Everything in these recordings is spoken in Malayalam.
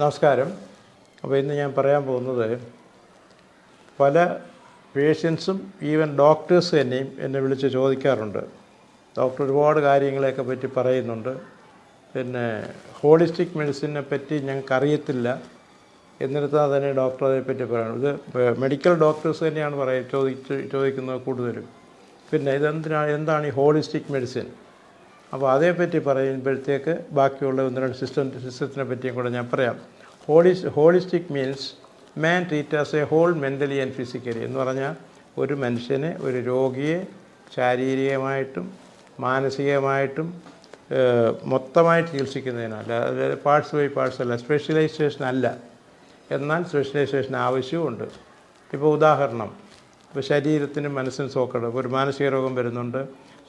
നമസ്കാരം. അപ്പോൾ ഇന്ന് ഞാൻ പറയാൻ പോകുന്നത് പല പേഷ്യൻസും ഈവൻ ഡോക്ടേഴ്സ് തന്നെയും എന്നെ വിളിച്ച് ചോദിക്കാറുണ്ട്. ഡോക്ടർ ഒരുപാട് കാര്യങ്ങളെയൊക്കെ പറ്റി പറയുന്നുണ്ട്. പിന്നെ ഹോളിസ്റ്റിക് മെഡിസിനെ പറ്റി ഞങ്ങൾക്ക് അറിയത്തില്ല. എന്നിരുന്നാൽ തന്നെ ഡോക്ടർ അതേപ്പറ്റി പറയണം. ഇത് മെഡിക്കൽ ഡോക്ടേഴ്സ് തന്നെയാണ് പറയുക ചോദിച്ച് ചോദിക്കുന്നത് കൂടുതലും. പിന്നെ ഇതെന്തിനാണ് എന്താണ് ഈ ഹോളിസ്റ്റിക് മെഡിസിൻ? അപ്പോൾ അതേപ്പറ്റി പറയുമ്പോഴത്തേക്ക് ബാക്കിയുള്ള ഒന്ന് രണ്ട് സിസ്റ്റം സിസ്റ്റത്തിനെ പറ്റിയും കൂടെ ഞാൻ പറയാം. ഹോളിസ് holistic means man treat as a whole mentally and physically എന്ന് പറഞ്ഞാൽ ഒരു മനുഷ്യനെ ഒരു രോഗിയെ ശാരീരികമായിട്ടും മാനസികമായിട്ടും മൊത്തമായി മൊത്തമായിട്ട് ചികിത്സിക്കുന്നതിനല്ല. അതായത് പാർട്സ് ബൈ പാർട്സ് അല്ല സ്പെഷ്യലൈസേഷൻ അല്ല. എന്നാൽ സ്പെഷ്യലൈസേഷൻ ആവശ്യമുണ്ട് ഇപ്പോൾ ഉദാഹരണം ഇപ്പോൾ ശരീരത്തിനും മനസ്സിനും സോക്കട് ഒരു മാനസിക രോഗം വരുന്നുണ്ട്.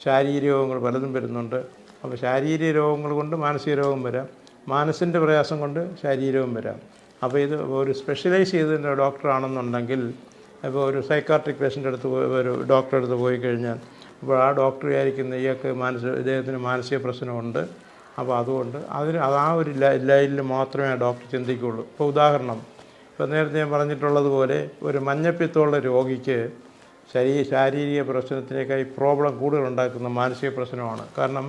ശാരീരിക രോഗങ്ങൾ പലതും വരുന്നുണ്ട്. അപ്പോൾ ശാരീരിക രോഗങ്ങൾ കൊണ്ട് മാനസിക രോഗം വരാം. മനസ്സിന്റെ പ്രയാസം കൊണ്ട് ശാരീരവും വരാം. അപ്പോൾ ഇത് ഒരു സ്പെഷ്യലൈസ് ചെയ്തതിന്റെ ഡോക്ടറാണെന്നുണ്ടെങ്കിൽ ഇപ്പോൾ ഒരു സൈക്കാട്രിക് പേഷ്യന്റെ അടുത്ത് പോയി ഒരു ഡോക്ടറെ അടുത്ത് പോയി കഴിഞ്ഞാൽ അപ്പോൾ ആ ഡോക്ടർ വിചാരിക്കുന്ന ഇയാൾക്ക് മാനസിക ഇദ്ദേഹത്തിന് മാനസിക പ്രശ്നമുണ്ട്. അപ്പോൾ അതുകൊണ്ട് അതിന് അത് ആ ഒരു ലൈനിൽ മാത്രമേ ആ ഡോക്ടർ ചിന്തിക്കുകയുള്ളൂ. ഇപ്പോൾ ഉദാഹരണം ഇപ്പോൾ നേരത്തെ ഞാൻ പറഞ്ഞിട്ടുള്ളതുപോലെ ഒരു മഞ്ഞപ്പിത്തമുള്ള രോഗിക്ക് ശരീ ശാരീരിക പ്രശ്നത്തിനേക്കാൾ പ്രോബ്ലം കൂടുതൽ ഉണ്ടാക്കുന്ന മാനസിക പ്രശ്നമാണ്. കാരണം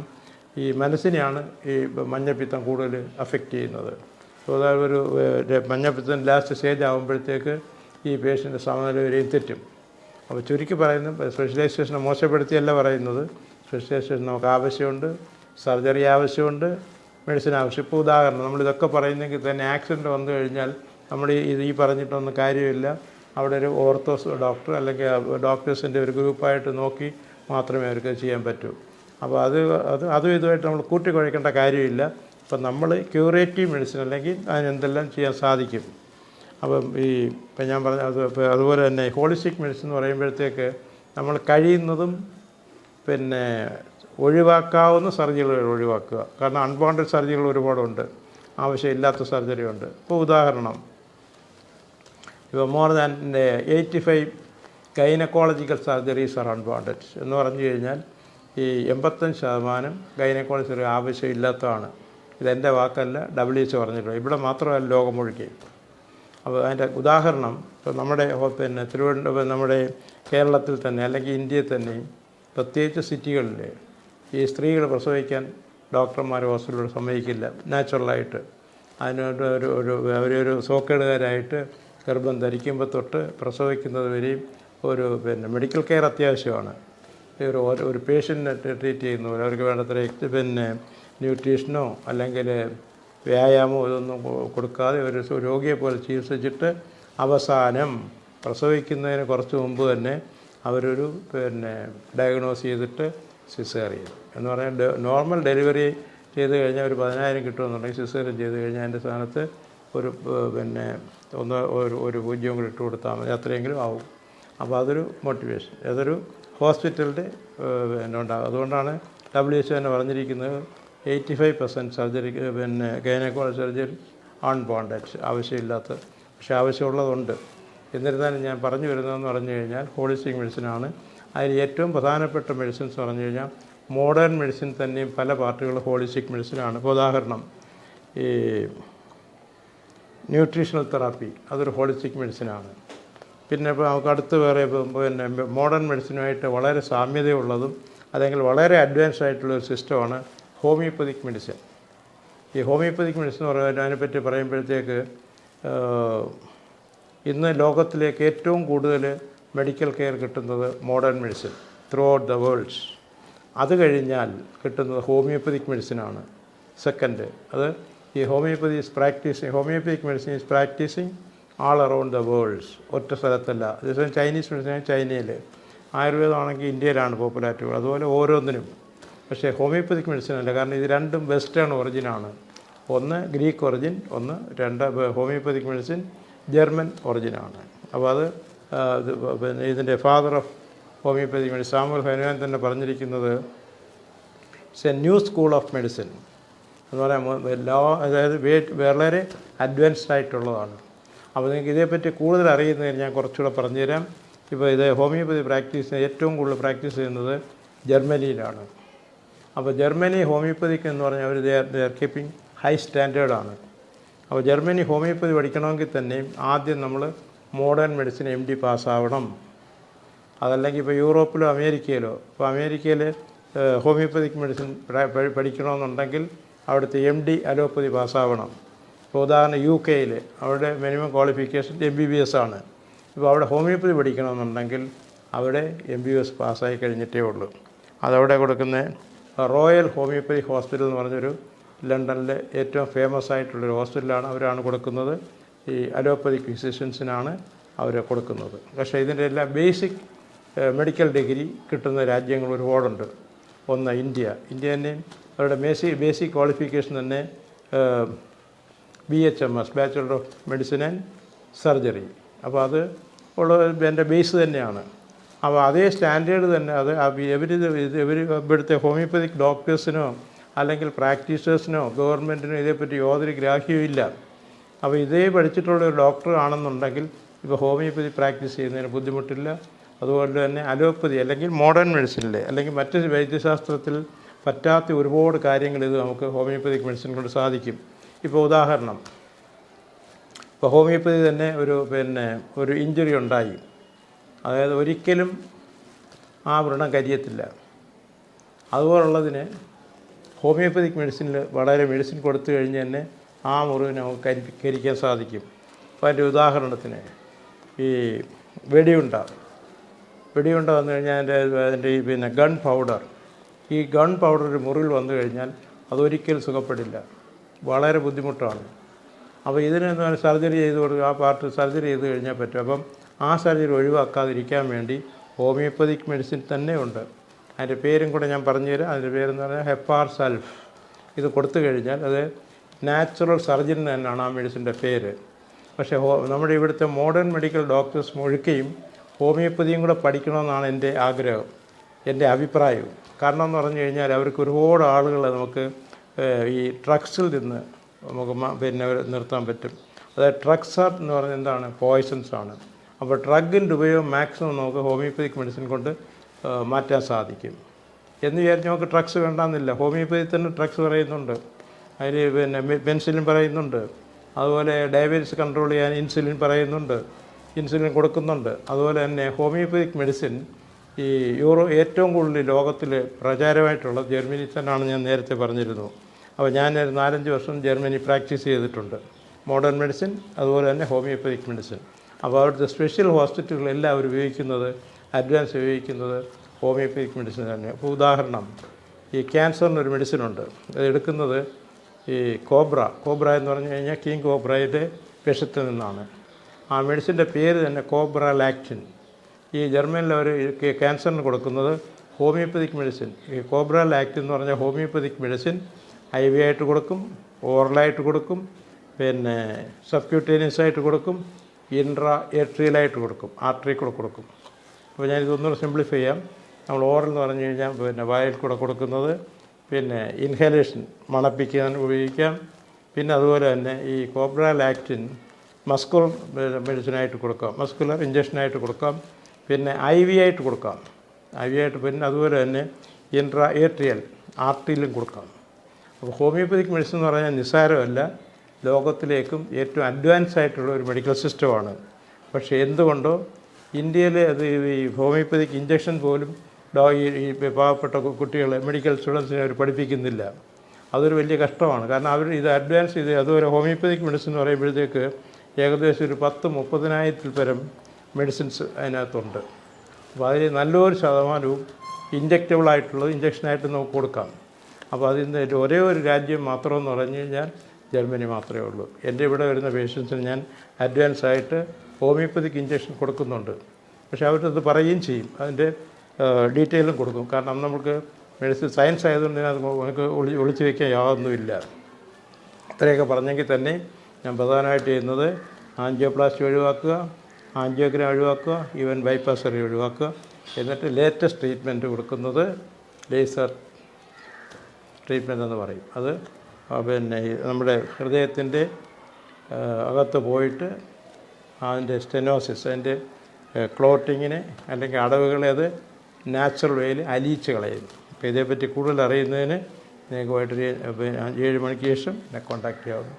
ഈ മനസ്സിനെയാണ് ഈ മഞ്ഞപ്പിത്തം കൂടുതൽ അഫക്റ്റ് ചെയ്യുന്നത്. അതായത് ഒരു മഞ്ഞപ്പിത്തം ലാസ്റ്റ് സ്റ്റേജ് ആകുമ്പോഴത്തേക്ക് ഈ പേഷ്യന്റെ സമനില വരെയും തെറ്റും. അപ്പോൾ ചുരുക്കി പറയുന്നത് സ്പെഷ്യലൈസേഷനെ മോശപ്പെടുത്തിയല്ല പറയുന്നത്. സ്പെഷ്യലൈസേഷൻ നമുക്ക് ആവശ്യമുണ്ട് സർജറി ആവശ്യമുണ്ട് മെഡിസിൻ ആവശ്യം. ഇപ്പോൾ ഉദാഹരണം നമ്മളിതൊക്കെ പറയുന്നെങ്കിൽ തന്നെ ആക്സിഡന്റ് വന്നു കഴിഞ്ഞാൽ നമ്മൾ ഈ ഈ പറഞ്ഞിട്ടൊന്നും കാര്യമില്ല. അവിടെ ഒരു ഓർത്തോസ് ഡോക്ടർ അല്ലെങ്കിൽ ഡോക്ടേഴ്സിന്റെ ഒരു ഗ്രൂപ്പായിട്ട് നോക്കി മാത്രമേ അവർക്ക് ചെയ്യാൻ പറ്റൂ. അപ്പോൾ അത് അത് അതും ഇതുമായിട്ട് നമ്മൾ കൂട്ടിക്കുഴയ്ക്കേണ്ട കാര്യമില്ല. ഇപ്പം നമ്മൾ ക്യൂറേറ്റീവ് മെഡിസിൻ അല്ലെങ്കിൽ അതിനെന്തെല്ലാം ചെയ്യാൻ സാധിക്കും. അപ്പം ഈ ഇപ്പം ഞാൻ പറഞ്ഞ അത് അതുപോലെ തന്നെ ഹോളിസ്റ്റിക് മെഡിസിൻ എന്ന് പറയുമ്പോഴത്തേക്ക് നമ്മൾ കഴിയുന്നതും പിന്നെ ഒഴിവാക്കാവുന്ന സർജറികൾ ഒഴിവാക്കുക. കാരണം അൺബോണ്ടഡ് സർജറികൾ ഒരുപാടുണ്ട്. ആവശ്യമില്ലാത്ത സർജറി ഉണ്ട് ഇപ്പോൾ ഉദാഹരണം more than eighty five gynaecological surgeries are unwanted എന്ന് പറഞ്ഞു കഴിഞ്ഞാൽ ഈ എൺപത്തഞ്ച് ശതമാനം ഗൈനക്കോളജി സർജറി ആവശ്യമില്ലാത്തതാണ്. ഇതെന്റെ വാക്കല്ല ഡബ്ല്യു എച്ച് പറഞ്ഞിട്ടുണ്ട് ഇവിടെ മാത്രമല്ല ലോകം മുഴുകി അപ്പോൾ അതിന്റെ ഉദാഹരണം ഇപ്പോൾ നമ്മുടെ പിന്നെ തിരുവനന്തപുരം നമ്മുടെ കേരളത്തിൽ തന്നെ അല്ലെങ്കിൽ ഇന്ത്യയിൽ തന്നെ പ്രത്യേകിച്ച് സിറ്റികളിൽ ഈ സ്ത്രീകൾ പ്രസവിക്കാൻ ഡോക്ടർമാർ ഹോസ്പിറ്റലിലൂടെ സമ്മതിക്കില്ല. നാച്ചുറലായിട്ട്. അതിനോട് ഒരു ഒരു അവരൊരു സോക്കേടുകാരായിട്ട് ഗർഭം ധരിക്കുമ്പോൾ തൊട്ട് പ്രസവിക്കുന്നത് വരെയും ഒരു പിന്നെ മെഡിക്കൽ കെയർ അത്യാവശ്യമാണ്. ഒരു ഒരു പേഷ്യന്റിനെ ട്രീറ്റ് ചെയ്യുന്ന പോലെ അവർക്ക് വേണ്ടത്ര പിന്നെ ന്യൂട്രീഷനോ അല്ലെങ്കിൽ വ്യായാമമോ ഇതൊന്നും കൊടുക്കാതെ ഒരു രോഗിയെ പോലെ ചികിത്സിച്ചിട്ട് അവസാനം പ്രസവിക്കുന്നതിന് കുറച്ച് മുമ്പ് തന്നെ അവരൊരു പിന്നെ ഡയഗ്നോസ് ചെയ്തിട്ട് സിസേറിയൻ എന്ന് പറഞ്ഞാൽ നോർമൽ ഡെലിവറി ചെയ്ത് കഴിഞ്ഞാൽ ഒരു പതിനായിരം കിട്ടുമെന്നുണ്ടെങ്കിൽ സിസേറിയൻ ചെയ്ത് കഴിഞ്ഞാൽ അതിന്റെ സ്ഥാനത്ത് ഒരു പിന്നെ ഒന്ന് ഒരു ഒരു പൂജ്യം കൂടി ഇട്ട് കൊടുത്താൽ മതി. അത്രയെങ്കിലും ആവും. അപ്പോൾ അതൊരു മോട്ടിവേഷൻ അതൊരു ഹോസ്പിറ്റലിന്റെ പിന്നെ ഉണ്ടാകും അതുകൊണ്ടാണ് ഡബ്ല്യു എച്ച് തന്നെ പറഞ്ഞിരിക്കുന്നത് എയ്റ്റി ഫൈവ് പെർസെന്റ് സർജറി പിന്നെ ഗൈനക്കോളജ് സർജറി ആൺ ബോണ്ടഡ് ആവശ്യമില്ലാത്ത പക്ഷേ ആവശ്യമുള്ളതുണ്ട്. എന്നിരുന്നാലും ഞാൻ പറഞ്ഞു വരുന്നതെന്ന് പറഞ്ഞു കഴിഞ്ഞാൽ ഹോളിസ്റ്റിക് മെഡിസിനാണ് അതിൽ ഏറ്റവും പ്രധാനപ്പെട്ട മെഡിസിൻസ് പറഞ്ഞു കഴിഞ്ഞാൽ മോഡേൺ മെഡിസിൻ തന്നെയും പല പാർട്ടുകൾ ഹോളിസ്റ്റിക് മെഡിസിനാണ് ഇപ്പോൾ ഉദാഹരണം ഈ ന്യൂട്രീഷണൽ തെറാപ്പി അതൊരു ഹോളിസ്റ്റിക് മെഡിസിനാണ്. പിന്നെ ഇപ്പോൾ നമുക്ക് അടുത്ത് വേറെ പിന്നെ മോഡേൺ മെഡിസിനുമായിട്ട് വളരെ സാമ്യതയുള്ളതും അല്ലെങ്കിൽ വളരെ അഡ്വാൻസ്ഡ് ആയിട്ടുള്ള ഒരു സിസ്റ്റമാണ് ഹോമിയോപ്പതിക് മെഡിസിൻ. ഈ ഹോമിയോപ്പതിക് മെഡിസിൻ എന്ന് പറയുന്നത് അതിനെപ്പറ്റി പറയുമ്പോഴത്തേക്ക് ഇന്ന് ലോകത്തിലേക്ക് ഏറ്റവും കൂടുതൽ മെഡിക്കൽ കെയർ കിട്ടുന്നത് modern medicine throughout the worlds അത് കഴിഞ്ഞാൽ കിട്ടുന്നത് ഹോമിയോപ്പതിക് മെഡിസിനാണ്. സെക്കൻഡ് അത് ഈ homoeopathy is practising homoeopathic medicine is practising all around the worlds ഒറ്റ സ്ഥലത്തല്ല. അതേസമയം ചൈനീസ് മെഡിസിൻ ചൈനയിൽ ആയുർവേദമാണെങ്കിൽ ഇന്ത്യയിലാണ് പോപ്പുലാരിറ്റി അതുപോലെ ഓരോന്നിനും. പക്ഷേ ഹോമിയോപ്പതിക് മെഡിസിൻ അല്ല. കാരണം ഇത് രണ്ടും വെസ്റ്റേൺ ഒറിജിനാണ് ഒന്ന് ഗ്രീക്ക് ഒറിജിൻ ഒന്ന് രണ്ട് ഹോമിയോപ്പതിക് മെഡിസിൻ ജർമ്മൻ ഒറിജിനാണ് അപ്പോൾ അത് പിന്നെ ഇതിന്റെ father of homoeopathic medicine Samuel Hahnemann തന്നെ പറഞ്ഞിരിക്കുന്നത് it's a new school of medicine എന്ന് പറയാൻ എല്ലാ അതായത് വളരെ അഡ്വാൻസ്ഡ് ആയിട്ടുള്ളതാണ്. അപ്പോൾ നിങ്ങൾക്ക് ഇതേപ്പറ്റി കൂടുതൽ അറിയുന്നതിന് ഞാൻ കുറച്ചുകൂടെ പറഞ്ഞുതരാം. ഇപ്പോൾ ഇത് ഹോമിയോപ്പതി പ്രാക്ടീസ് ഏറ്റവും കൂടുതൽ പ്രാക്ടീസ് ചെയ്യുന്നത് ജർമ്മനിയിലാണ്. അപ്പോൾ ജർമ്മനി ഹോമിയോപ്പതിക്ക് എന്ന് പറഞ്ഞാൽ അവർ ദേ ആർ കീപ്പിംഗ് ഹൈ സ്റ്റാൻഡേർഡാണ് അപ്പോൾ ജർമ്മനി ഹോമിയോപ്പതി പഠിക്കണമെങ്കിൽ തന്നെയും ആദ്യം നമ്മൾ മോഡേൺ മെഡിസിൻ എം ഡി പാസ്സാവണം. അതല്ലെങ്കിൽ ഇപ്പോൾ യൂറോപ്പിലോ അമേരിക്കയിലോ ഇപ്പോൾ അമേരിക്കയിൽ ഹോമിയോപ്പതിക് മെഡിസിൻ പഠിക്കണമെന്നുണ്ടെങ്കിൽ അവിടുത്തെ എം ഡി അലോപ്പതി പാസ്സാവണം. ഇപ്പോൾ ഉദാഹരണം യു കെയിൽ അവിടെ minimum qualification M B B S ആണ്. ഇപ്പോൾ അവിടെ ഹോമിയോപ്പതി പഠിക്കണമെന്നുണ്ടെങ്കിൽ അവിടെ എം ബി എസ് പാസ്സായി കഴിഞ്ഞിട്ടേ ഉള്ളൂ. അതവിടെ കൊടുക്കുന്ന റോയൽ ഹോമിയോപ്പതി ഹോസ്പിറ്റൽ എന്ന് പറഞ്ഞൊരു ലണ്ടനിലെ ഏറ്റവും ഫേമസ് ആയിട്ടുള്ളൊരു ഹോസ്പിറ്റലാണ് അവരാണ് കൊടുക്കുന്നത്. ഈ അലോപ്പതി ഫിസിഷ്യൻസിനാണ് അവർ കൊടുക്കുന്നത്. പക്ഷേ ഇതിന്റെ എല്ലാം ബേസിക് മെഡിക്കൽ ഡിഗ്രി കിട്ടുന്ന രാജ്യങ്ങൾ ഒരുപാടുണ്ട് ഒന്ന് ഇന്ത്യ. ഇന്ത്യ തന്നെയും അവരുടെ ബേസിക് ബേസിക് ക്വാളിഫിക്കേഷൻ തന്നെ B H M S bachelor of medicine and surgery അപ്പോൾ അത് ഉള്ള എന്റെ ബേസ് തന്നെയാണ്. അപ്പോൾ അതേ സ്റ്റാൻഡേർഡ് തന്നെ അത് ഇവർ ഇവർ ഇവിടുത്തെ ഹോമിയോപ്പതിക് ഡോക്ടേഴ്സിനോ അല്ലെങ്കിൽ പ്രാക്ടീഷേഴ്സിനോ ഗവൺമെന്റിനോ ഇതേപ്പറ്റി യാതൊരു ഗ്രാഹ്യവും ഇല്ല. അപ്പോൾ ഇതേ പഠിച്ചിട്ടുള്ള ഒരു ഡോക്ടർ ആണെന്നുണ്ടെങ്കിൽ ഇപ്പോൾ ഹോമിയോപ്പതി പ്രാക്ടീസ് ചെയ്യുന്നതിന് ബുദ്ധിമുട്ടില്ല. അതുപോലെ തന്നെ അലോപ്പതി അല്ലെങ്കിൽ മോഡേൺ മെഡിസിനിൽ അല്ലെങ്കിൽ മറ്റ് വൈദ്യശാസ്ത്രത്തിൽ പറ്റാത്ത ഒരുപാട് കാര്യങ്ങൾ ഇത് നമുക്ക് ഹോമിയോപ്പതിക് മെഡിസിൻ കൊണ്ട് സാധിക്കും. ഇപ്പോൾ ഉദാഹരണം. ഇപ്പോൾ ഹോമിയോപ്പതി തന്നെ ഒരു പിന്നെ ഒരു ഇഞ്ചുറി ഉണ്ടായി. അതായത് ഒരിക്കലും ആ വ്രണം കരിയത്തില്ല. അതുപോലുള്ളതിന് ഹോമിയോപ്പതിക് മെഡിസിനിൽ വളരെ മെഡിസിൻ കൊടുത്തു കഴിഞ്ഞ് തന്നെ ആ മുറിവിനെ നമുക്ക് കരി കരിക്കാൻ സാധിക്കും. അപ്പോൾ അതിന്റെ ഉദാഹരണത്തിന് ഈ വെടിയുണ്ട. വെടിയുണ്ട വന്നു കഴിഞ്ഞാൽ അതിന്റെ അതിന്റെ ഈ പിന്നെ ഗൺ പൗഡർ. ഈ ഗൺ പൗഡർ ഒരു മുറിവിൽ വന്നു കഴിഞ്ഞാൽ അതൊരിക്കലും സുഖപ്പെടില്ല. വളരെ ബുദ്ധിമുട്ടാണ്. അപ്പോൾ ഇതിന് സർജറി ചെയ്ത് കൊടുക്കുക ആ പാർട്ട് സർജറി ചെയ്ത് കഴിഞ്ഞാൽ പറ്റും. അപ്പം ആ സർജറി ഒഴിവാക്കാതിരിക്കാൻ വേണ്ടി ഹോമിയോപ്പതിക് മെഡിസിൻ തന്നെ ഉണ്ട്. അതിന്റെ പേരും കൂടെ ഞാൻ പറഞ്ഞുതരാം. അതിന്റെ പേരെന്ന് പറഞ്ഞാൽ ഹെപ്പാർ സൾഫ് ഇത് കൊടുത്തു കഴിഞ്ഞാൽ അത് നാച്ചുറൽ സർജൻ തന്നെയാണ് ആ മെഡിസിന്റെ പേര്. പക്ഷേ നമ്മുടെ ഇവിടുത്തെ മോഡേൺ മെഡിക്കൽ ഡോക്ടേഴ്സ് മുഴുക്കയും ഹോമിയോപ്പതിയും കൂടെ പഠിക്കണമെന്നാണ് എന്റെ ആഗ്രഹം എന്റെ അഭിപ്രായവും കാരണം എന്ന് പറഞ്ഞു കഴിഞ്ഞാൽ അവർക്ക് ഒരുപാട് ആളുകളെ നമുക്ക് ഈ ഡ്രഗ്സിൽ നിന്ന് നമുക്ക് പിന്നെ നിർത്താൻ പറ്റും. അതായത് ഡ്രഗ്സ് എന്ന് പറഞ്ഞാൽ എന്താണ്? പോയ്സൺസ് ആണ്. അപ്പോൾ ഡ്രഗിന്റെ ഉപയോഗം മാക്സിമം നമുക്ക് ഹോമിയോപ്പതിക് മെഡിസിൻ കൊണ്ട് മാറ്റാൻ സാധിക്കും. എന്ന് വിചാരിച്ച് നമുക്ക് ഡ്രഗ്സ് വേണ്ടാന്നില്ല. ഹോമിയോപ്പതി തന്നെ ഡ്രഗ്സ് പറയുന്നുണ്ട്. അതിൽ പിന്നെ പെൻസിലിൻ പറയുന്നുണ്ട്. അതുപോലെ ഡയബറ്റീസ് കൺട്രോൾ ചെയ്യാൻ ഇൻസുലിൻ പറയുന്നുണ്ട്. ഇൻസുലിൻ കൊടുക്കുന്നുണ്ട്. അതുപോലെ തന്നെ ഹോമിയോപ്പതിക് മെഡിസിൻ ഈ യൂറോ ഏറ്റവും കൂടുതൽ ലോകത്തിൽ പ്രചാരമായിട്ടുള്ള ജർമ്മനി തന്നെയാണ് ഞാൻ നേരത്തെ പറഞ്ഞിരുന്നു. അപ്പോൾ ഞാൻ ഒരു നാലഞ്ച് വർഷം ജർമ്മനി പ്രാക്ടീസ് ചെയ്തിട്ടുണ്ട്. മോഡേൺ മെഡിസിൻ അതുപോലെ തന്നെ ഹോമിയോപ്പതിക് മെഡിസിൻ. അപ്പോൾ അവിടുത്തെ സ്പെഷ്യൽ ഹോസ്പിറ്റലുകളെല്ലാം അവർ ഉപയോഗിക്കുന്നത് അഡ്വാൻസ് ഉപയോഗിക്കുന്നത് ഹോമിയോപ്പതിക് മെഡിസിൻ തന്നെ അപ്പോൾ ഉദാഹരണം ഈ ക്യാൻസറിനൊരു മെഡിസിൻ ഉണ്ട് അത് എടുക്കുന്നത് ഈ കോബ്ര. കോബ്ര എന്ന് പറഞ്ഞു കഴിഞ്ഞാൽ കിങ് കോബ്രയുടെ വിഷത്തിൽ നിന്നാണ്. ആ മെഡിസിന്റെ പേര് തന്നെ കോബ്ര ലാക്റ്റിൻ. ഈ ജർമ്മനിൽ അവർ ക്യാൻസറിന് കൊടുക്കുന്നത് ഹോമിയോപ്പതിക് മെഡിസിൻ. ഈ കോബ്ര ലാക്റ്റിൻ എന്ന് പറഞ്ഞാൽ ഹോമിയോപ്പതിക് മെഡിസിൻ. ഐ വി ആയിട്ട് കൊടുക്കും ഓറലായിട്ട് കൊടുക്കും പിന്നെ സബ്ക്യൂട്ടേനിയസ് ആയിട്ട് കൊടുക്കും ഇൻട്രാ എട്രിയലായിട്ട് കൊടുക്കും ആർട്ടറി കൂടെ കൊടുക്കും. അപ്പോൾ ഞാൻ ഒന്നുകൂടെ സിംപ്ലിഫൈ ചെയ്യാം. നമ്മൾ ഓറൽ എന്ന് പറഞ്ഞു കഴിഞ്ഞാൽ പിന്നെ വായിൽ കൂടെ കൊടുക്കുന്നത് പിന്നെ ഇൻഹലേഷൻ മണപ്പിക്കാൻ ഉപയോഗിക്കാം. പിന്നെ അതുപോലെ തന്നെ ഈ കോബ്ര ലാക്റ്റിൻ മസ്കുലർ മെഡിസിനായിട്ട് കൊടുക്കാം. മസ്കുലർ ഇഞ്ചക്ഷനായിട്ട് കൊടുക്കാം. പിന്നെ ഐ വി ആയിട്ട് കൊടുക്കാം. ഐ വി ആയിട്ട് പിന്നെ അതുപോലെ തന്നെ ഇൻട്രാ ഏട്രിയൽ ആർട്ടിയിലും കൊടുക്കാം. അപ്പോൾ ഹോമിയോപ്പതിക് മെഡിസിൻ എന്ന് പറഞ്ഞാൽ നിസ്സാരമല്ല. ലോകത്തിലേക്കും ഏറ്റവും അഡ്വാൻസ് ആയിട്ടുള്ള ഒരു മെഡിക്കൽ സിസ്റ്റമാണ് പക്ഷേ എന്തുകൊണ്ടോ ഇന്ത്യയിലെ അത് ഈ ഹോമിയോപ്പതിക് ഇഞ്ചക്ഷൻ പോലും ഡോ- ഈ പാവപ്പെട്ട കുട്ടികളെ മെഡിക്കൽ സ്റ്റുഡൻസിനെ അവർ പഠിപ്പിക്കുന്നില്ല. അതൊരു വലിയ കഷ്ടമാണ്. കാരണം അവർ ഇത് അഡ്വാൻസ് ചെയ്ത് അതുപോലെ ഹോമിയോപ്പതിക് മെഡിസിൻ എന്ന് പറയുമ്പോഴത്തേക്ക് ഏകദേശം ഒരു പത്ത് മുപ്പതിനായിരത്തിൽ പരം മെഡിസിൻസ് അതിനകത്തുണ്ട്. അപ്പോൾ അതിൽ നല്ലൊരു ശതമാനവും ഇൻജക്റ്റബിളായിട്ടുള്ളത് ഇഞ്ചക്ഷനായിട്ട് നമുക്ക് കൊടുക്കാം. അപ്പോൾ അതിന്റെ ഒരേ ഒരു രാജ്യം മാത്രമെന്ന് പറഞ്ഞു കഴിഞ്ഞാൽ ജർമ്മനി മാത്രമേ ഉള്ളൂ. എന്റെ ഇവിടെ വരുന്ന പേഷ്യൻസിന് ഞാൻ അഡ്വാൻസ് ആയിട്ട് ഹോമിയോപ്പതിക്ക് ഇഞ്ചക്ഷൻ കൊടുക്കുന്നുണ്ട്. പക്ഷേ അവരത് പറയുകയും ചെയ്യും. അതിന്റെ ഡീറ്റെയിലും കൊടുക്കും. കാരണം നമുക്ക് മെഡിസിൻ സയൻസ് ആയതുകൊണ്ട് നമുക്ക് ഒളിച്ചു വയ്ക്കാൻ യാതൊന്നുമില്ല. ഇത്രയൊക്കെ പറഞ്ഞെങ്കിൽ തന്നെ ഞാൻ പ്രധാനമായിട്ട് ചെയ്യുന്നത് ആൻജിയോപ്ലാസ്റ്റി ഒഴിവാക്കുക ആൻജിയോഗ്രാം ഒഴിവാക്കുക ഈവൻ ബൈപ്പാസ് സർജറി ഒഴിവാക്കുക. എന്നിട്ട് ലേറ്റസ്റ്റ് ട്രീറ്റ്മെന്റ് കൊടുക്കുന്നത് ലേസർ ട്രീറ്റ്മെന്റ് എന്ന് പറയും. അത് പിന്നെ നമ്മുടെ ഹൃദയത്തിന്റെ അകത്ത് പോയിട്ട് അതിന്റെ സ്റ്റെനോസിസ് അതിന്റെ ക്ലോട്ടിങ്ങിനെ അല്ലെങ്കിൽ അടവുകളെ അത് നാച്ചുറൽ വേയിൽ അലിയിച്ച് കളയുന്നു. അപ്പോൾ ഇതേപ്പറ്റി കൂടുതൽ അറിയുന്നതിന് നിങ്ങൾക്ക് വൈകിട്ട് ഏഴ് മണിക്ക് ശേഷം എന്നെ കോൺടാക്റ്റ് ചെയ്യാവുന്നു.